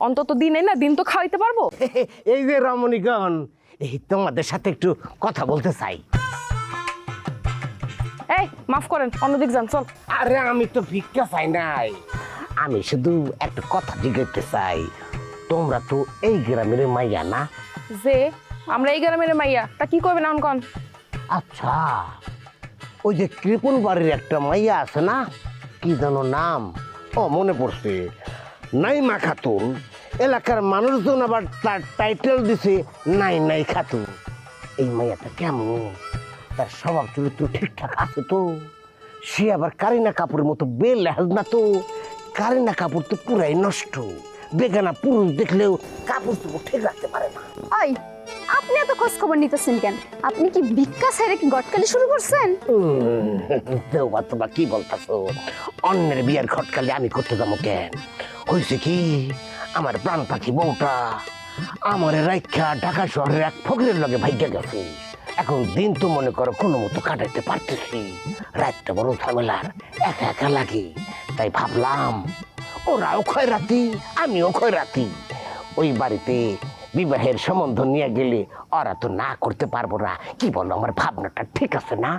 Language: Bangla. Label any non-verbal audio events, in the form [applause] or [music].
অন্তত দিনে না দিন তো খাওয়াইতে পারব? [laughs] এই যে রমণীগণ এই তোমাদের সাথে একটু কথা বলতে চাই। এই মাফ করেন অন্যদিক যান চল। আরে আমি তো ভিক্ষা চাই নাই। আমি শুধু একটা কথা জিজ্ঞাসা চাই তোমরা তো এই গ্রামের মাইয়া না? যে আমরা এই গ্রামের মাইয়া তা কি করবেন এখন আচ্ছা ওই যে কৃপন বাড়ির একটা মাইয়া আছে না? কি যেন নাম? ও মনে পড়ছে। নাইমা খাতুন। এলাকার মানুষজন আবার তার টাইটেল দিছে নাই নাই খাতুন। এই মাইয়াটা কেমন? তার স্বভাব চরিত্র ঠিকঠাক আছে তো? সে আবার কারিনা কাপুরের মতো বেল লেহাজ না তো? কারিনা কাপুর তো পুরাই নষ্ট। বেগানা পুরুষ দেখলেও কাপড় তো ঠিক রাখতে পারে না। ওই আপনি এত খোঁজ খবর নিতেছেন কেন? আপনি কি ভিক্ষা ছেড়ে কি গটকালি শুরু করছেন? দেওবা তোমরা কি বলতেছো? অন্যের বিয়ার খটকালে আমি করতে যাব কেন? হয়েছে কি, আমার প্রাণ পাখি বউটা আমার রাইখা ঢাকা শহরের এক ফকরের লগে ভাইগা গেছে। এখন দিন তো মনে করো কোনো মতো কাটাইতে পারতেছি। রাতটা বড় ঝামেলার, একা একা লাগে। তাই ভাবলাম, ওরাও ক্ষয় রাতি আমিও ক্ষয় রাতি ওই বাড়িতে বিবাহের সম্বন্ধ নিয়ে গেলে ওরা তো না করতে পারব না। কি বলো, আমার ভাবনাটা ঠিক আছে না?